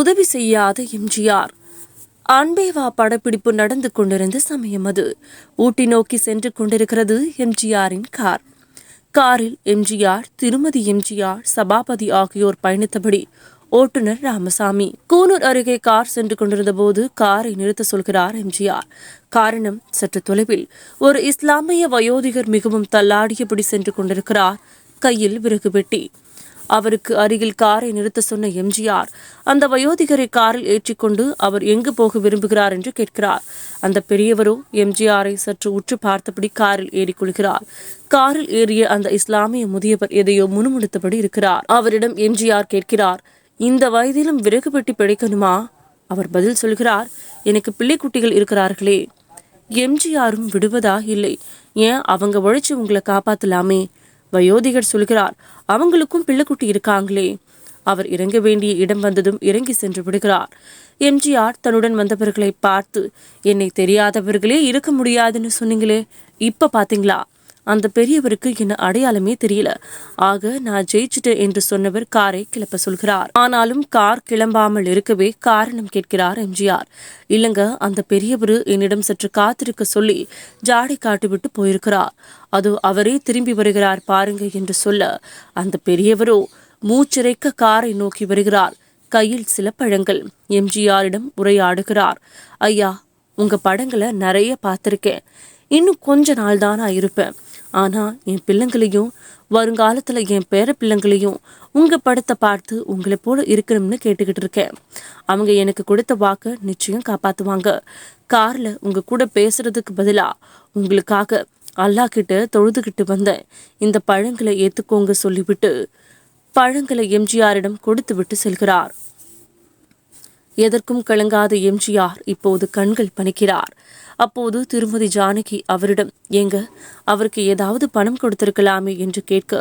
உதவி செய்யாத எம்ஜிஆர். அன்பேவா படப்பிடிப்பு நடந்து கொண்டிருந்த சமயம் அது. ஊட்டி நோக்கி சென்று கொண்டிருக்கிறது எம்ஜிஆரின் கார். காரில் எம்ஜிஆர் திருமதி எம்ஜிஆர் சபாபதி ஆகியோர் பயணித்தபடி ஓட்டுநர் ராமசாமி. கூனூர் அருகே கார் சென்று கொண்டிருந்த போது காரை நிறுத்த சொல்கிறார் எம்ஜிஆர். காரணம் சற்று தொலைவில். ஒரு இஸ்லாமிய வயோதிகர் மிகவும் தள்ளாடியபடி சென்று கொண்டிருக்கிறார். கையில் விறகு வெட்டி அவருக்கு அருகில் காரை நிறுத்த சொன்ன எம்ஜிஆர் அந்த வயோதிகரை காரில் ஏற்றிக்கொண்டு அவர் எங்கு போக விரும்புகிறார் என்று கேட்கிறார். அந்த பெரியவரோ எம்ஜிஆரை சற்று உற்று பார்த்தபடி காரில் ஏறிக்கொள்கிறார் காரில் ஏறிய அந்த இஸ்லாமிய முதியவர் எதையோ முணுமுணுத்தபடி இருக்கிறார். அவரிடம் எம்ஜிஆர் கேட்கிறார் இந்த வயதிலும் விறகு பெட்டி பிழைக்கணுமா? அவர் பதில் சொல்கிறார் எனக்கு பிள்ளைக்குட்டிகள் இருக்கிறார்களே. எம்ஜிஆரும் விடுவதா? இல்லை. ஏன்? அவங்க உழைச்சு உங்களை காப்பாத்தலாமே. வயோதிகர் சொல்கிறார் அவங்களுக்கும் பிள்ளைக்குட்டி இருக்காங்களே. அவர் இறங்க வேண்டிய இடம் வந்ததும் இறங்கி சென்று விடுகிறார். எம்ஜிஆர் தன்னுடன் வந்தவர்களை பார்த்து என்னை தெரியாதவர்களே இருக்க முடியாதுன்னு சொன்னீங்களே இப்ப பார்த்தீங்களா அந்த பெரியவருக்கு என்ன அடையாளமே தெரியல. ஆக நான் ஜெயிச்சுட்டேன் என்று சொன்னவர் காரை கிளப்ப சொல்கிறார். ஆனாலும் கார் கிளம்பாமல் இருக்கவே காரணம் கேட்கிறார் எம்ஜிஆர். இல்லங்க அந்த பெரியவர் என்னிடம் சற்று காத்திருக்க சொல்லி ஜாடை காட்டிவிட்டு போயிருக்கிறார். அது அவரே திரும்பி வருகிறார் பாருங்க என்று சொல்ல அந்த பெரியவரோ மூச்சிறைக்க காரை நோக்கி வருகிறார். கையில் சில பழங்கள். எம்ஜிஆரிடம் உரையாடுகிறார். ஐயா உங்க படங்களை நிறைய பார்த்துருக்கேன். இன்னும் கொஞ்ச நாள் தான் நான் இருப்பேன். ஆனால் என் பிள்ளைங்களையும் வருங்காலத்தில் என் பேர பிள்ளைங்களையும் உங்கள் படத்தை பார்த்து உங்களை போல இருக்கணும்னு கேட்டுக்கிட்டு இருக்கேன். அவங்க எனக்கு கொடுத்த வாக்கை நிச்சயம் காப்பாற்றுவாங்க காரில் உங்கள் கூட பேசுகிறதுக்கு பதிலாக உங்களுக்காக அல்லாஹ் கிட்ட தொழுதுகிட்டு வந்தேன். இந்த பழங்களை ஏற்றுக்கோங்க சொல்லிவிட்டு பழங்களை எம்ஜிஆரிடம் கொடுத்து விட்டு செல்கிறார். எதற்கும் கலங்காத எம்ஜிஆர் இப்போது கண்கள் பணிக்கிறார். அப்போது திருமதி ஜானகி அவரிடம் எங்க அவருக்கு ஏதாவது பணம் கொடுத்திருக்கலாமே? என்று கேட்க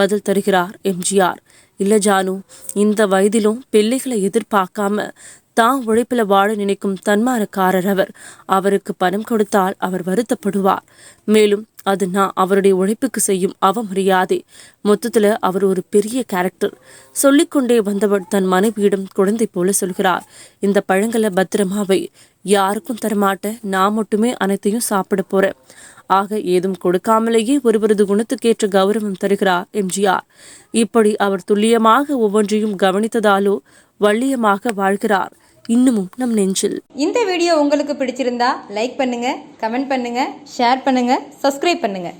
பதில் தருகிறார் எம்ஜிஆர். இல்ல ஜானு இந்த வயதிலும் பிள்ளைகளை எதிர்பார்க்காம தான் உழைப்பில் வாழ நினைக்கும் தன்மானக்காரர் அவர். அவருக்கு பணம் கொடுத்தால் அவர் வருத்தப்படுவார். மேலும் அது நான் அவருடைய உழைப்புக்கு செய்யும் அவமரியாதை. மொத்தத்தில் அவர் ஒரு பெரிய கேரக்டர் சொல்லிக்கொண்டே வந்தவர் தன் மனைவியிடம் குழந்தை போல சொல்கிறார். இந்த பழங்களை பத்திரமாவை யாருக்கும் தரமாட்டேன் நான் மட்டுமே அனைத்தையும் சாப்பிட போறேன். ஆக ஏதும் கொடுக்காமலேயே ஒருவரது குணத்துக்கேற்ற கௌரவம் தருகிறார் எம்ஜிஆர். இப்படி அவர் துல்லியமாக ஒவ்வொன்றையும் கவனித்ததாலோ வள்ளியமாக வாழ்கிறார். இன்னமும் நம் நெஞ்சில். இந்த வீடியோ உங்களுக்கு பிடிச்சிருந்தா லைக் பண்ணுங்க கமெண்ட் பண்ணுங்க ஷேர் பண்ணுங்க சப்ஸ்கிரைப் பண்ணுங்க.